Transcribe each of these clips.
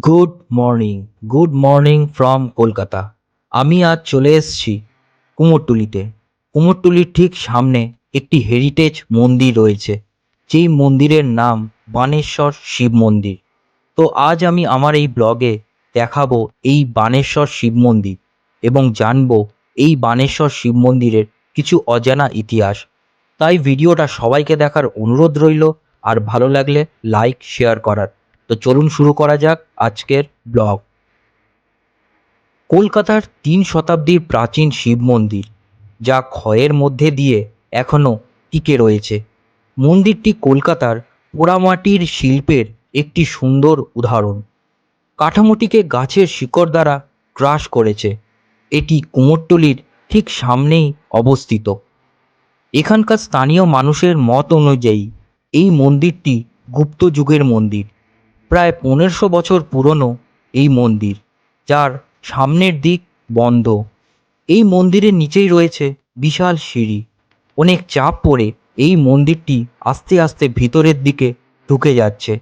Good morning good morning from Kolkata. আমি আজ চলে এসেছি কুমোরটুলিতে। কুমোরটুলির ঠিক সামনে একটি হেরিটেজ মন্দির রয়েছে, যেই মন্দিরের নাম বানেশ্বর শিব মন্দির। তো আজ আমি আমার এই ব্লগে দেখাবো এই বানেশ্বর শিব মন্দির এবং জানব এই বানেশ্বর শিব মন্দিরের কিছু অজানা ইতিহাস। তাই ভিডিওটা সবাইকে দেখার অনুরোধ রইল, আর ভালো লাগলে লাইক শেয়ার করার। তো চলুন শুরু করা যাক আজকের ব্লগ। কলকাতার তিন শতাব্দীর প্রাচীন শিব মন্দির, যা ক্ষয়ের মধ্যে দিয়ে এখনও টিকে রয়েছে। মন্দিরটি কলকাতার পোড়ামাটির শিল্পের একটি সুন্দর উদাহরণ। কাঠামোটিকে গাছের শিকড় দ্বারা ক্রাশ করেছে। এটি কুমোরটুলির ঠিক সামনেই অবস্থিত। এখানকার স্থানীয় মানুষের মত অনুযায়ী এই মন্দিরটি গুপ্ত যুগের মন্দির। প্রায় পনেরোশো বছর পুরনো এই মন্দির, যার সামনের দিক বন্ধ। এই মন্দিরের নিচেই রয়েছে বিশাল সিঁড়ি। অনেক চাপ পড়ে এই মন্দিরটি আস্তে আস্তে ভিতরের দিকে ঢুকে যাচ্ছে।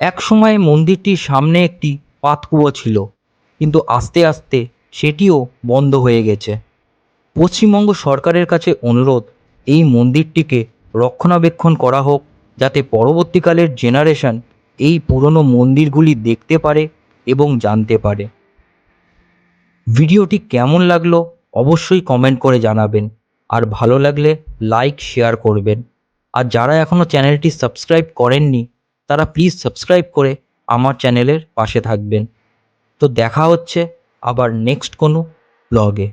এক সময় মন্দিরটির সামনে একটি পাতকুয়ো ছিল, কিন্তু আস্তে আস্তে সেটিও বন্ধ হয়ে গেছে। পশ্চিমবঙ্গ সরকারের কাছে অনুরোধ, এই মন্দিরটিকে রক্ষণাবেক্ষণ করা হোক, যাতে পরবর্তীকালের জেনারেশন এই পুরনো মন্দিরগুলি দেখতে পারে এবং জানতে পারে। ভিডিওটি কেমন লাগল অবশ্যই কমেন্ট করে জানাবেন। আর ভালো লাগলে লাইক শেয়ার করবেন। আর যারা এখনও চ্যানেলটি সাবস্ক্রাইব করেননি, তারা প্লিজ সাবস্ক্রাইব করে আমার চ্যানেলের পাশে থাকবেন। তো দেখা হচ্ছে আবার নেক্সট কোনো ব্লগে